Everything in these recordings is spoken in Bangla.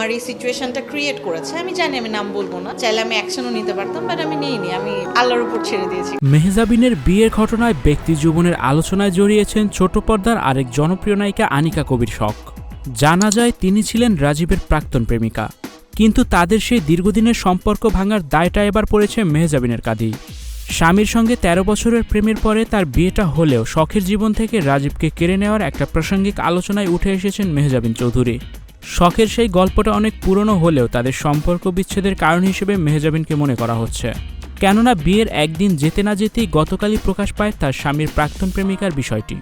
আমার এই সিচুয়েশনটা ক্রিয়েট করেছে, আমি জানি আমি নাম বলব না। চাইলে আমি অ্যাকশনও নিতে পারতাম বাট আমি নিইনি, আমি আল্লাহর উপর ছেড়ে দিয়েছি। মেহজাবিনের বিয়ের ঘটনায় ব্যক্তি জীবনের আলোচনায় জড়িয়েছেন ছোট পর্দার আরেক জনপ্রিয় নায়িকা আনিকা কবির শখ। জানা যায়, তিনি ছিলেন রাজীবের প্রাক্তন প্রেমিকা। কিন্তু তাদের সেই দীর্ঘদিনের সম্পর্ক ভাঙার দায়টা এবার পড়েছে মেহজাবিনের কাঁধেই স্বামীর সঙ্গে ১৩ বছরের প্রেমের পরে তার বিয়েটা হলেও শখের জীবন থেকে রাজীবকে কেড়ে নেওয়ার একটা প্রাসঙ্গিক আলোচনায় উঠে এসেছেন মেহজাবিন চৌধুরী। শখের সেই গল্পটা অনেক পুরনো হলেও তাদের সম্পর্ক বিচ্ছেদের কারণ হিসেবে মেহজাবিনকে মনে করা হচ্ছে। কেননা বিয়ের একদিন যেতে না যেতেই গতকালই প্রকাশ পায় তার স্বামীর প্রাক্তন প্রেমিকার বিষয়টি।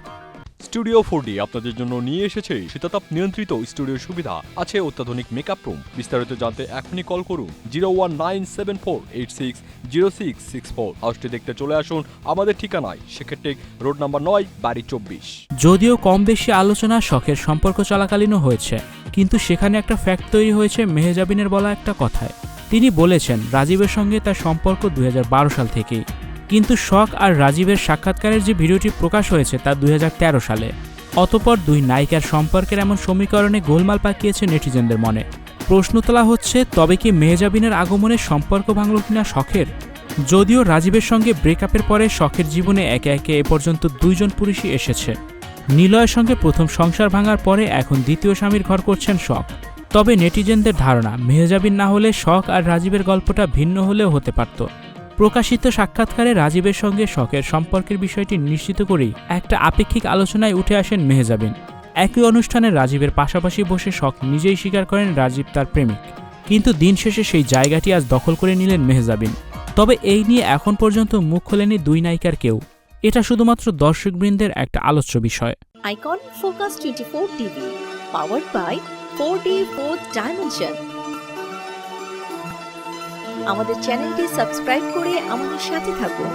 স্টুডিও ফোর ডি আপনাদের জন্য নিয়ে এসেছে শীতাতাপ নিয়ন্ত্রিত স্টুডিও সুবিধা। আছে অত্যাধুনিক মেকআপ রুম বিস্তারিত জানতে এখনই কল করুন zero one nine seven four eight six zero six six four হাউসটি দেখতে চলে আসুন আমাদের ঠিকানায় সেক্ষেত্রে রোড নাম্বার নয় বাড়ি চব্বিশ। যদিও কম বেশি আলোচনা শখের সম্পর্ক চলাকালীনও হয়েছে। কিন্তু সেখানে একটা ফ্যাক্ট তৈরি হয়েছে মেহজাবিনের বলা একটা কথায়। তিনি বলেছেন, রাজীবের সঙ্গে তার সম্পর্ক দুই হাজার বারো সাল থেকেই। কিন্তু শখ আর রাজীবের সাক্ষাৎকারের যে ভিডিওটি প্রকাশ হয়েছে তা দুই হাজার তেরো সালে। অতপর দুই নায়িকার সম্পর্কের এমন সমীকরণে গোলমাল পাকিয়েছে নেটিজেনদের মনে। প্রশ্ন তোলা হচ্ছে, তবে কি মেহজাবিনের আগমনে সম্পর্ক ভাঙল কিনা শখের? যদিও রাজীবের সঙ্গে ব্রেকআপের পরে শখের জীবনে একে একে এ পর্যন্ত দুইজন পুরুষই এসেছে। নিলয়ের সঙ্গে প্রথম সংসার ভাঙার পরে এখন দ্বিতীয় স্বামীর ঘর করছেন শখ। তবে নেটিজেনদের ধারণা, মেহজাবিন না হলে শখ আর রাজীবের গল্পটা ভিন্ন হলেও হতে পারত। প্রকাশিত সাক্ষাৎকারে রাজীবের সঙ্গে শখের সম্পর্কের বিষয়টি নিশ্চিত করেই একটা আপেক্ষিক আলোচনায় উঠে আসেন মেহজাবিন। একই অনুষ্ঠানে রাজীবের পাশাপাশি বসে শখ নিজেই স্বীকার করেন রাজীব তার প্রেমিক। কিন্তু দিন শেষে সেই জায়গাটি আজ দখল করে নিলেন মেহজাবিন। তবে এই নিয়ে এখন পর্যন্ত মুখ খোলেনি দুই নায়িকার কেউ। এটা শুধুমাত্র দর্শকবৃন্দের একটা আলোচ্য বিষয় icon focus twenty four 24 power by four 4D 4th Dimension. আমাদের চ্যানেলটি সাবস্ক্রাইব করে আমাদের সাথে থাকুন